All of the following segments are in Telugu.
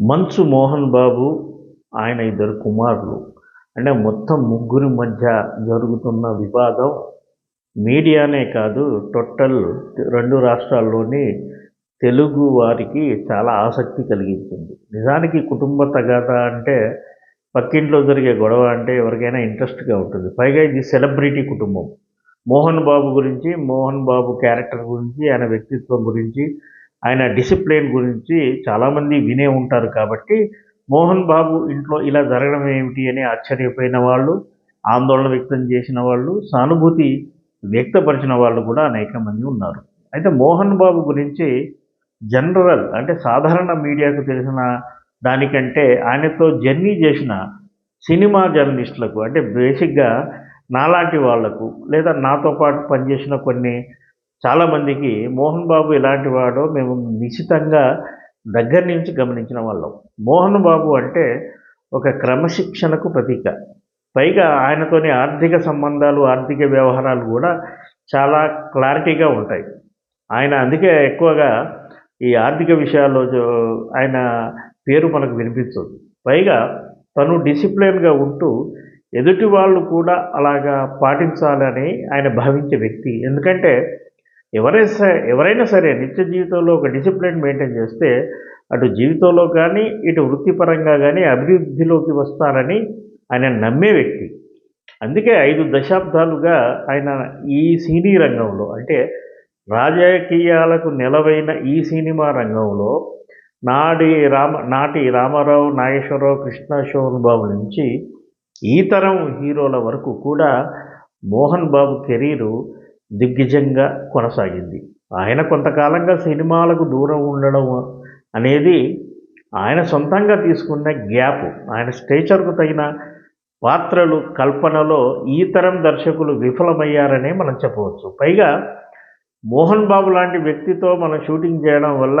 మంచు మోహన్ బాబు ఆయన ఇద్దరు కుమారులు. అంటే మొత్తం ముగ్గురి మధ్య జరుగుతున్న వివాదం మీడియానే కాదు టోటల్ రెండు రాష్ట్రాల్లోని తెలుగు వారికి చాలా ఆసక్తి కలిగించింది. నిజానికి కుటుంబ తగాద అంటే పక్కింట్లో జరిగే గొడవ అంటే ఎవరికైనా ఇంట్రెస్ట్గా ఉంటుంది. పైగా ఇది సెలబ్రిటీ కుటుంబం. మోహన్ బాబు గురించి మోహన్ బాబు క్యారెక్టర్ గురించి ఆయన వ్యక్తిత్వం గురించి ఆయన డిసిప్లిన్ గురించి చాలామంది వినే ఉంటారు కాబట్టి మోహన్ బాబు ఇంట్లో ఇలా జరగడం ఏమిటి అని ఆశ్చర్యపోయిన వాళ్ళు ఆందోళన వ్యక్తం చేసిన వాళ్ళు సానుభూతి వ్యక్తపరిచిన వాళ్ళు కూడా అనేక మంది ఉన్నారు. అయితే మోహన్ బాబు గురించి జనరల్ అంటే సాధారణ మీడియాకు తెలిసిన దానికంటే ఆయనతో జర్నీ చేసిన సినిమా జర్నలిస్టులకు అంటే బేసిక్గా నాలాంటి వాళ్ళకు లేదా నాతో పాటు పనిచేసిన కొన్ని చాలామందికి మోహన్ బాబు ఎలాంటి వాడో మేము నిశ్చితంగా దగ్గర నుంచి గమనించిన వాళ్ళం. మోహన్ బాబు అంటే ఒక క్రమశిక్షణకు ప్రతీక. పైగా ఆయనతోని ఆర్థిక సంబంధాలు ఆర్థిక వ్యవహారాలు కూడా చాలా క్లారిటీగా ఉంటాయి. ఆయన అందుకే ఎక్కువగా ఈ ఆర్థిక విషయాల్లో ఆయన పేరు మనకు వినిపించదు. పైగా తను డిసిప్లిన్గా ఉంటూ ఎదుటి వాళ్ళు కూడా అలాగా పాటించాలని ఆయన భావించే వ్యక్తి. ఎందుకంటే ఎవరైనా సరే ఎవరైనా సరే నిత్య జీవితంలో ఒక డిసిప్లిన్ మెయింటైన్ చేస్తే అటు జీవితంలో కానీ ఇటు వృత్తిపరంగా కానీ అభివృద్ధిలోకి వస్తారని ఆయన నమ్మే వ్యక్తి. అందుకే ఐదు దశాబ్దాలుగా ఆయన ఈ సినీ రంగంలో అంటే రాజకీయాలకు నెలవైన ఈ సినిమా రంగంలో నాటి రామ నాటి రామారావు నాగేశ్వరరావు కృష్ణ శోభన్ బాబు నుంచి ఈ తరం హీరోల వరకు కూడా మోహన్ బాబు కెరీరు దిగ్గజంగా కొనసాగింది. ఆయన కొంతకాలంగా సినిమాలకు దూరం ఉండడం అనేది ఆయన సొంతంగా తీసుకున్న గ్యాప్ ఆయన స్టేచర్కు తగిన పాత్రలు కల్పనలో ఈ తరం దర్శకులు విఫలమయ్యారనే మనం చెప్పవచ్చు. పైగా మోహన్ బాబు లాంటి వ్యక్తితో మనం షూటింగ్ చేయడం వల్ల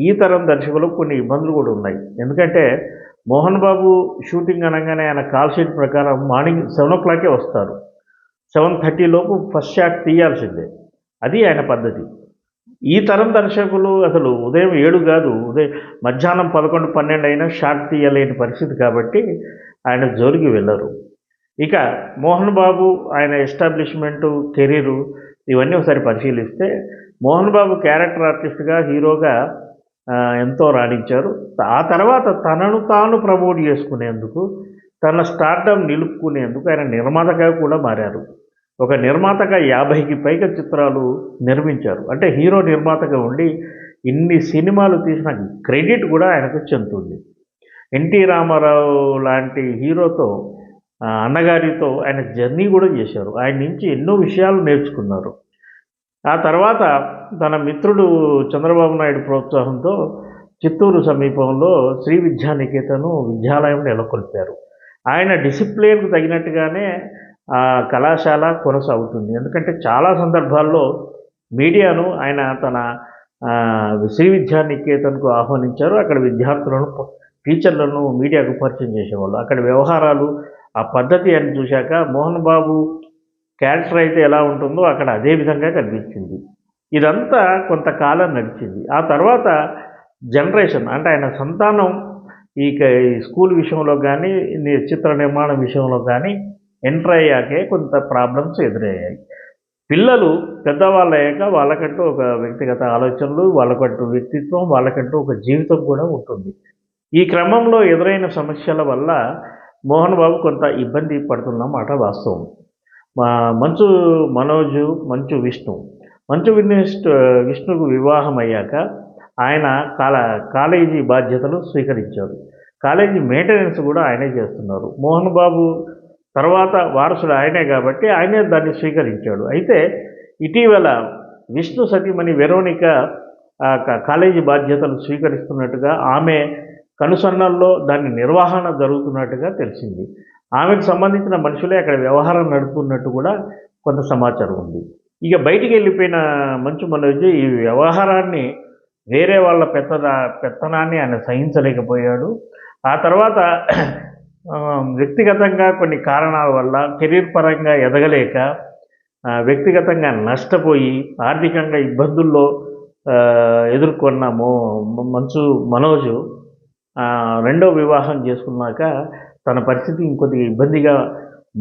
ఈ తరం దర్శకులకు కొన్ని ఇబ్బందులు కూడా ఉన్నాయి. ఎందుకంటే మోహన్ బాబు షూటింగ్ అనగానే ఆయన కాల్ షీట్ ప్రకారం మార్నింగ్ సెవెన్ ఓ క్లాకే వస్తారు. సెవెన్ థర్టీ లోపు ఫస్ట్ షాట్ తీయాల్సిందే. అది ఆయన పద్ధతి. ఈ తరం దర్శకులు అసలు ఉదయం ఏడు కాదు ఉదయం మధ్యాహ్నం పదకొండు పన్నెండు అయినా షాట్ తీయలేని పరిస్థితి కాబట్టి ఆయన జోలికి వెళ్ళరు. ఇక మోహన్ బాబు ఆయన ఎస్టాబ్లిష్మెంటు కెరీరు ఇవన్నీ ఒకసారి పరిశీలిస్తే మోహన్ బాబు క్యారెక్టర్ ఆర్టిస్ట్గా హీరోగా ఎంతో రాణించారు. ఆ తర్వాత తనను తాను ప్రమోట్ చేసుకునేందుకు తన స్టార్డమ్ నిలుపుకునేందుకు ఆయన నిర్మాతగా కూడా మారారు. ఒక నిర్మాతగా యాభైకి పైగా చిత్రాలు నిర్మించారు. అంటే హీరో నిర్మాతగా ఉండి ఇన్ని సినిమాలు తీసిన క్రెడిట్ కూడా ఆయనకు చెందుతుంది. ఎన్టీ రామారావు లాంటి హీరోతో అన్నగారితో ఆయన జర్నీ కూడా చేశారు. ఆయన నుంచి ఎన్నో విషయాలు నేర్చుకున్నారు. ఆ తర్వాత తన మిత్రుడు చంద్రబాబు నాయుడు ప్రోత్సాహంతో చిత్తూరు సమీపంలో శ్రీ విద్యానికేతను విద్యాలయం నెలకొల్పారు. ఆయన డిసిప్లిన్కు తగినట్టుగానే ఆ కళాశాల కొనసాగుతుంది. ఎందుకంటే చాలా సందర్భాల్లో మీడియాను ఆయన తన శ్రీ విద్యానికేతన్కు ఆహ్వానించారు. అక్కడ విద్యార్థులను టీచర్లను మీడియాకు పరిచయం చేసేవాళ్ళు. అక్కడ వ్యవహారాలు ఆ పద్ధతి అని చూశాక మోహన్ బాబు క్యారెక్టర్ అయితే ఎలా ఉంటుందో అక్కడ అదే విధంగా కనిపించింది. ఇదంతా కొంతకాలం నడిచింది. ఆ తర్వాత జనరేషన్ అంటే ఆయన సంతానం ఈ క- ఈ స్కూల్ విషయంలో కానీ చిత్ర నిర్మాణం విషయంలో కానీ ఎంటర్ అయ్యాకే కొంత ప్రాబ్లమ్స్ ఎదురయ్యాయి. పిల్లలు పెద్దవాళ్ళు అయ్యాక వాళ్ళకంటూ ఒక వ్యక్తిగత ఆలోచనలు వాళ్ళకంటూ వ్యక్తిత్వం వాళ్ళకంటూ ఒక జీవితం కూడా ఉంటుంది. ఈ క్రమంలో ఎదురైన సమస్యల వల్ల మోహన్ బాబు కొంత ఇబ్బంది పడుతున్నమాట వాస్తవం. మా మంచు మనోజు మంచు విష్ణు. మంచు విష్ణు విష్ణుకు వివాహం అయ్యాక ఆయన కాల కాలేజీ బాధ్యతలు స్వీకరించారు. కాలేజీ మెయింటెనెన్స్ కూడా ఆయనే చేస్తున్నారు. మోహన్ బాబు తర్వాత వారసుడు ఆయనే కాబట్టి ఆయనే దాన్ని స్వీకరించాడు. అయితే ఇటీవల విష్ణు సతీమణి వెరోనిక కాలేజీ బాధ్యతలు స్వీకరిస్తున్నట్టుగా ఆమె కనుసన్నల్లో దాని నిర్వహణ జరుగుతున్నట్టుగా తెలిసింది. ఆమెకు సంబంధించిన మనుషులే అక్కడ వ్యవహారం నడుపుతున్నట్టు కూడా కొంత సమాచారం ఉంది. ఇక బయటికి వెళ్ళిపోయిన మంచు మనోజ్ ఈ వ్యవహారాన్ని వేరే వాళ్ళ పెత్తన పెత్తనాన్ని ఆయన సహించలేకపోయాడు. ఆ తర్వాత వ్యక్తిగతంగా కొన్ని కారణాల వల్ల కెరీర్ పరంగా ఎదగలేక వ్యక్తిగతంగా నష్టపోయి ఆర్థికంగా ఇబ్బందుల్లో ఎదుర్కొన్న మో మంచు మనోజు రెండో వివాహం చేసుకున్నాక తన పరిస్థితి ఇంకొద్దిగా ఇబ్బందిగా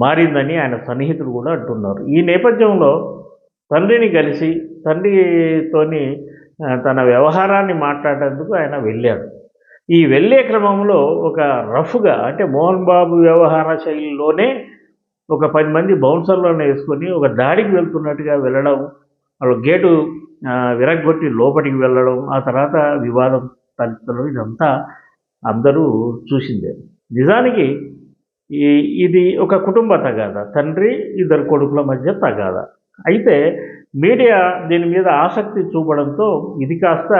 మారిందని ఆయన సన్నిహితులు కూడా అంటున్నారు. ఈ నేపథ్యంలో తండ్రిని కలిసి తండ్రితోని తన వ్యవహారాన్ని మాట్లాడేందుకు ఆయన వెళ్ళాడు. ఈ వెళ్ళే క్రమంలో ఒక రఫ్గా అంటే మోహన్ బాబు వ్యవహార శైలిలోనే ఒక పది మంది బౌన్సర్లను వేసుకొని ఒక దాడికి వెళ్తున్నట్టుగా వెళ్ళడం వాళ్ళు గేటు ఆ, విరగ్గొట్టి లోపలికి వెళ్ళడం ఆ తర్వాత వివాదం తలెత్తడం ఇదంతా అందరూ చూసిందే. నిజానికి ఈ ఇది ఒక కుటుంబ తగాద తండ్రి ఇద్దరు కొడుకుల మధ్య తగాద. అయితే మీడియా దీని మీద ఆసక్తి చూపడంతో ఇది కాస్త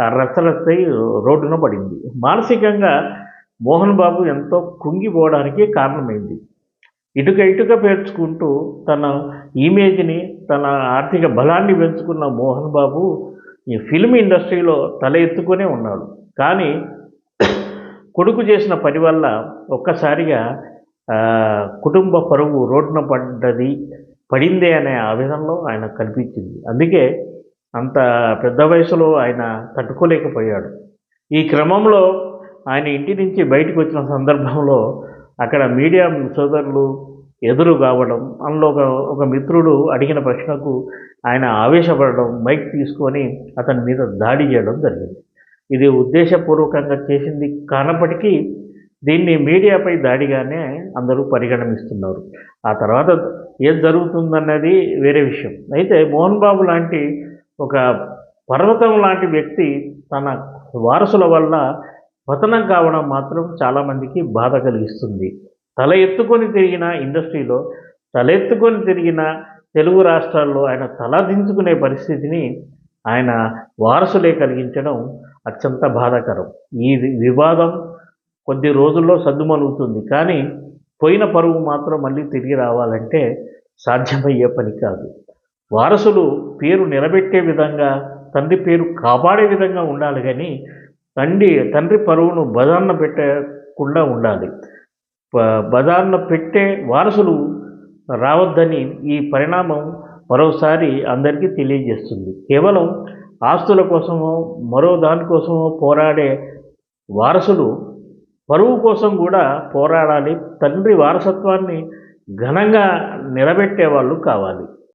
రసరసై రోడ్డున పడింది. మానసికంగా మోహన్ బాబు ఎంతో కుంగిపోవడానికి కారణమైంది. ఇటుక ఇటుక పేర్చుకుంటూ తన ఇమేజ్ని తన ఆర్థిక బలాన్ని పెంచుకున్న మోహన్ బాబు ఈ ఫిల్మ్ ఇండస్ట్రీలో తల ఎత్తుకునే ఉన్నాడు. కానీ కొడుకు చేసిన పని వల్ల ఒక్కసారిగా కుటుంబ పరువు రోడ్డున పడ్డది పడిందే అనే ఆవేదనలో ఆయన కనిపించింది. అందుకే అంత పెద్ద వయసులో ఆయన తట్టుకోలేకపోయాడు. ఈ క్రమంలో ఆయన ఇంటి నుంచి బయటకు వచ్చిన సందర్భంలో అక్కడ మీడియా సోదరులు ఎదురు కావడం అందులో ఒక ఒక మిత్రుడు అడిగిన ప్రశ్నకు ఆయన ఆవేశపడడం మైక్ తీసుకొని అతని మీద దాడి చేయడం జరిగింది. ఇది ఉద్దేశపూర్వకంగా చేసింది కానప్పటికీ దీన్ని మీడియాపై దాడిగానే అందరూ పరిగణమిస్తున్నారు ఆ తర్వాత ఏం జరుగుతుందన్నది వేరే విషయం. అయితే మోహన్ బాబు లాంటి ఒక పర్వతం లాంటి వ్యక్తి తన వారసుల వల్ల పతనం కావడం మాత్రం చాలామందికి బాధ కలిగిస్తుంది. తల ఎత్తుకొని తిరిగిన ఇండస్ట్రీలో తల ఎత్తుకొని తిరిగిన తెలుగు రాష్ట్రాల్లో ఆయన తల దించుకునే పరిస్థితిని ఆయన వారసులే కలిగించడం అత్యంత బాధాకరం. ఈ వివాదం కొద్ది రోజుల్లో సద్దుమలుగుతుంది కానీ పోయిన పరువు మాత్రం మళ్ళీ తిరిగి రావాలంటే సాధ్యమయ్యే పని కాదు. వారసులు పేరు నిలబెట్టే విధంగా తండ్రి పేరు కాపాడే విధంగా ఉండాలి కానీ తండ్రి తండ్రి పరువును బదాన్న పెట్టకుండా ఉండాలి. ప- బదాన్న పెట్టే వారసులు రావద్దని ఈ పరిణామం మరోసారి అందరికీ తెలియజేస్తుంది. కేవలం ఆస్తుల కోసమో మరో దానికోసమో పోరాడే వారసులు పరువు కోసం కూడా పోరాడాలి. తండ్రి వారసత్వాన్ని ఘనంగా నిలబెట్టే వాళ్ళు కావాలి.